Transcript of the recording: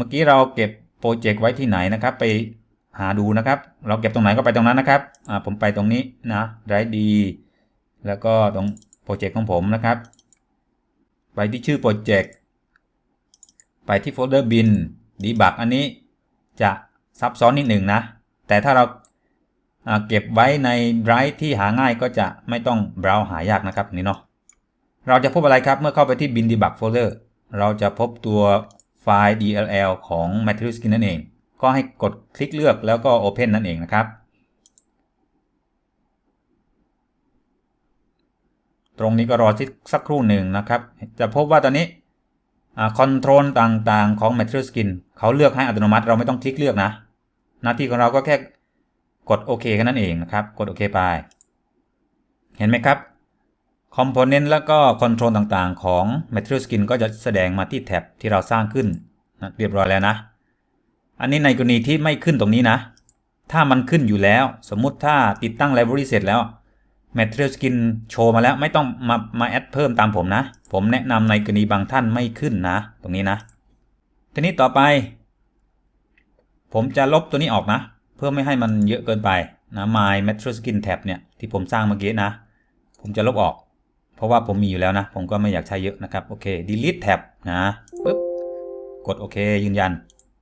มื่อกี้เราเก็บโปรเจกต์ไว้ที่ไหนนะครับ ไปหาดูนะครับ เราเก็บตรงไหนก็ไปตรงนั้นนะครับอ่าผมไปตรงนี้นะไรดีแล้วก็ตรงโปรเจกต์ของผมนะครับ ไปที่ชื่อโปรเจกต์ไปที่โฟลเดอร์บินดีบักอันนี้จะซับซ้อนนิดหนึ่งนะ แต่ถ้าเราเก็บไว้ในไดรฟ์ที่หาง่ายก็จะไม่ต้องเบราว์หายากนะครับนี่เนาะเราจะพบอะไรครับเมื่อเข้าไปที่ bin debug folder เราจะพบตัว ไฟล์ DLL ของ Material Skin นั่นเอง ก็ให้กดคลิกเลือกแล้วก็ Open นั่นเองนะครับ ตรงนี้ก็รอสักครู่หนึ่งนะครับ จะพบว่าตอนนี้คอนโทรลต่างๆของ Material Skin เขาเลือกให้อัตโนมัติเราไม่ต้องคลิกเลือกนะ หน้าที่ของเราก็แค่กดโอเคแค่นั้นเองนะครับ กดโอเคไป เห็นไหมครับ คอมโพเนนต์แล้วก็คอนโทรลต่างๆ ของ Material Skin ก็จะแสดงมาที่แท็บที่เราสร้างขึ้นนะเรียบร้อยแล้วนะ อันนี้ในกรณีที่ไม่ขึ้นตรงนี้นะ ถ้ามันขึ้นอยู่แล้ว สมมุติถ้าติดตั้ง Library เสร็จแล้ว Material Skin โชว์มาแล้วไม่ต้องมามาแอดเพิ่มตามผมนะ ผมแนะนำในกรณีบางท่านไม่ขึ้นนะ ตรงนี้นะ ทีนี้ต่อไป ผมจะลบตัวนี้ออกนะ เพื่อไม่ให้มันเยอะเกินไปนะ My Material Skin tab เนี่ยที่ผมสร้างเมื่อกี้นะ ผมจะลบออก เพราะว่าผมมีอยู่แล้วนะ ผมก็ไม่อยากใช้เยอะนะครับ โอเค delete tab นะปึ๊บ กดโอเคยืนยัน